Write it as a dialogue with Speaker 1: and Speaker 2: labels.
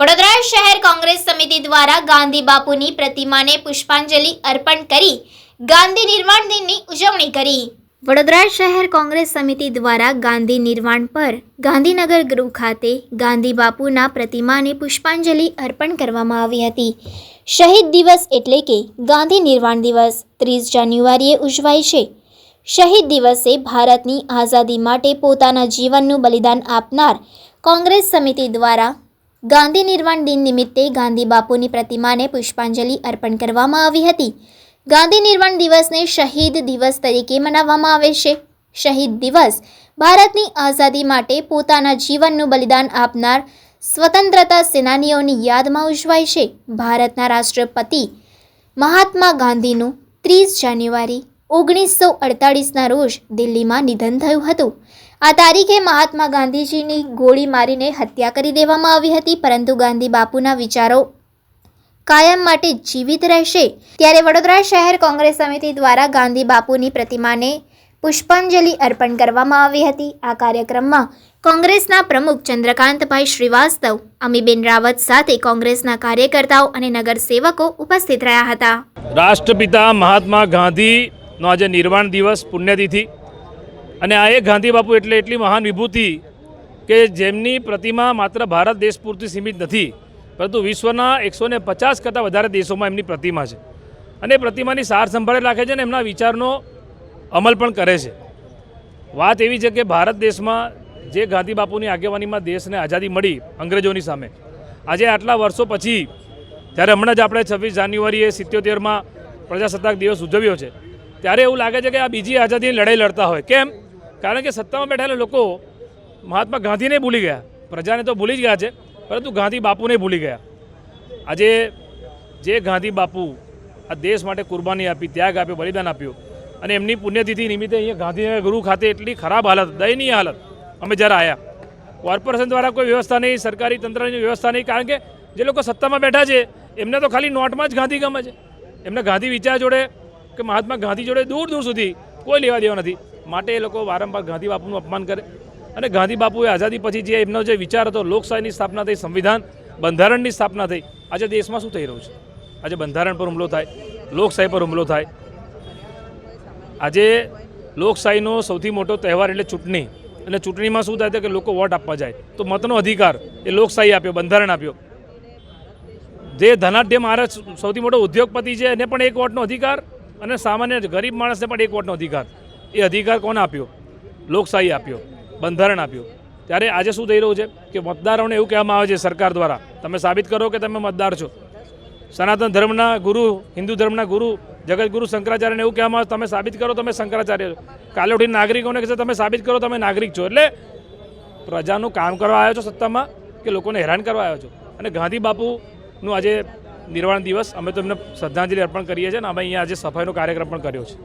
Speaker 1: વડોદરા શહેર કોંગ્રેસ સમિતિ દ્વારા ગાંધી બાપુની પ્રતિમાને પુષ્પાંજલિ અર્પણ કરી ગાંધી નિર્વાણ દિનની ઉજવણી કરી. વડોદરા શહેર કોંગ્રેસ સમિતિ દ્વારા ગાંધી નિર્વાણ પર ગાંધીનગર ગૃહ ખાતે ગાંધી બાપુના પ્રતિમાને પુષ્પાંજલિ અર્પણ કરવામાં આવી હતી. શહીદ દિવસ એટલે કે ગાંધી નિર્વાણ દિવસ ત્રીસ જાન્યુઆરીએ ઉજવાય છે. શહીદ દિવસે ભારતની આઝાદી માટે પોતાના જીવનનું બલિદાન આપનાર કોંગ્રેસ સમિતિ દ્વારા ગાંધી નિર્વાણ દિન નિમિત્તે ગાંધી બાપુની પ્રતિમાને પુષ્પાંજલિ અર્પણ કરવામાં આવી હતી. ગાંધી નિર્વાણ દિવસને શહીદ દિવસ તરીકે મનાવવામાં આવે છે. શહીદ દિવસ ભારતની આઝાદી માટે પોતાના જીવનનું બલિદાન આપનાર સ્વતંત્રતા સેનાનીઓની યાદમાં ઉજવાય છે. ભારતના રાષ્ટ્રપતિ મહાત્મા ગાંધીનું ત્રીસ જાન્યુઆરી ઓગણીસો અડતાળીસના રોજ દિલ્હીમાં નિધન થયું હતું. આ તારીખે મહાત્મા ગાંધીજીની ગોળી મારીને હત્યા કરી દેવામાં આવી હતી, પરંતુ ગાંધી બાપુના વિચારો કાયમ માટે જીવિત રહેશે. ત્યારે વડોદરા શહેર કોંગ્રેસ સમિતિ દ્વારા ગાંધી બાપુની પ્રતિમાને પુષ્પાંજલિ અર્પણ કરવામાં આવી હતી. આ કાર્યક્રમમાં કોંગ્રેસના પ્રમુખ ચંદ્રકાંતભાઈ શ્રીવાસ્તવ, અમીબેન રાવત સાથે કોંગ્રેસના કાર્યકર્તાઓ અને નગરસેવકો ઉપસ્થિત રહ્યા હતા.
Speaker 2: રાષ્ટ્રપિતા મહાત્મા ગાંધીનો આજે નિર્વાણ દિવસ પુણ્યતિથિ. અને આ એક ગાંધી બાપુ એટલે એટલી મહાન વિભૂતિ કે જેમની પ્રતિમા માત્ર ભારત દેશ પૂરતી સીમિત નથી, પરંતુ વિશ્વના એકસો ને પચાસ કરતાં વધારે દેશોમાં એમની પ્રતિમા છે. અને પ્રતિમાની સાર સંભાળે રાખે છે અને એમના વિચારનો અમલ પણ કરે છે. વાત એવી છે કે ભારત દેશમાં જે ગાંધી બાપુની આગેવાનીમાં દેશને આઝાદી મળી અંગ્રેજોની સામે, આજે આટલા વર્ષો પછી ત્યારે હમણાં જ આપણે છવ્વીસ જાન્યુઆરીએ સિત્યોતેરમાં પ્રજાસત્તાક દિવસ ઉજવ્યો છે ત્યારે એવું લાગે છે કે આ બીજી આઝાદીની લડાઈ લડતા હોય. કેમ? કારણ કે સત્તામાં બેઠેલા લોકો મહાત્મા ગાંધીને ભૂલી ગયા. પ્રજાને તો ભૂલી જ ગયા છે, પરંતુ ગાંધી બાપુને ભૂલી ગયા. આજે જે ગાંધી બાપુ આ દેશ માટે કુરબાની આપી, ત્યાગ આપ્યો, બલિદાન આપ્યું અને એમની પુણ્યતિથિ નિમિત્તે અહીંયા ગાંધીનગર ગુરુ ખાતે એટલી ખરાબ હાલત, દયનીય હાલત. અમે જ્યારે આવ્યા કોર્પોરેશન દ્વારા કોઈ વ્યવસ્થા નહીં, સરકારી તંત્રની વ્યવસ્થા નહીં, કારણ કે જે લોકો સત્તામાં બેઠા છે, એમને તો ખાલી નોટમાં જ ગાંધી ગમે છે. એમને ગાંધી વિચાર જોડે કે મહાત્મા ગાંધી જોડે દૂર દૂર સુધી કોઈ લેવા દેવા નથી. માટે એ લોકો વારંવાર ગાંધી બાપુનું અપમાન કરે. અને ગાંધી બાપુએ આઝાદી પછી જે એમનો જે વિચાર હતો, લોકશાહીની સ્થાપના થઈ, સંવિધાન, બંધારણની સ્થાપના થઈ, આજે દેશમાં શું થઈ રહ્યું છે? આજે બંધારણ પર હુમલો થાય, લોકશાહી પર હુમલો થાય. આજે લોકશાહીનો સૌથી મોટો તહેવાર એટલે ચૂંટણી. અને ચૂંટણીમાં શું થાય કે લોકો વોટ આપવા જાય. તો મતનો અધિકાર એ લોકશાહી આપ્યો, બંધારણ આપ્યો. જે ધનાઢ્ય મહારાજ સૌથી મોટો ઉદ્યોગપતિ છે, એને પણ એક વોટનો અધિકાર અને સામાન્ય ગરીબ માણસને પણ એક વોટનો અધિકાર. એ અધિકાર કોને આપ્યો? લોકશાહી આપ્યો, બંધારણ આપ્યું. ત્યારે આજે શું થઈ રહ્યું છે કે મતદારોને એવું કહેવામાં આવે છે સરકાર દ્વારા, તમે સાબિત કરો કે તમે મતદાર છો? સનાતન ધર્મના ગુરુ, હિન્દુ ધર્મના ગુરુ જગતગુરુ શંકરાચાર્યને એવું કહેવામાં આવે તમે સાબિત કરો, તમે શંકરાચાર્ય છો. કાલે ઉઠીને નાગરિકોને કહેશે, તમે સાબિત કરો, તમે નાગરિક છો. એટલે પ્રજાનું કામ કરવા આવ્યો છો સત્તામાં કે લોકોને હેરાન કરવા આવ્યો છો? અને ગાંધી બાપુનું આજે નિર્વાણ દિવસ. અમે તો એમને શ્રદ્ધાંજલિ અર્પણ કરીએ છીએ અને અમે અહીંયા આજે સફાઈનો કાર્યક્રમ પણ કર્યો છે.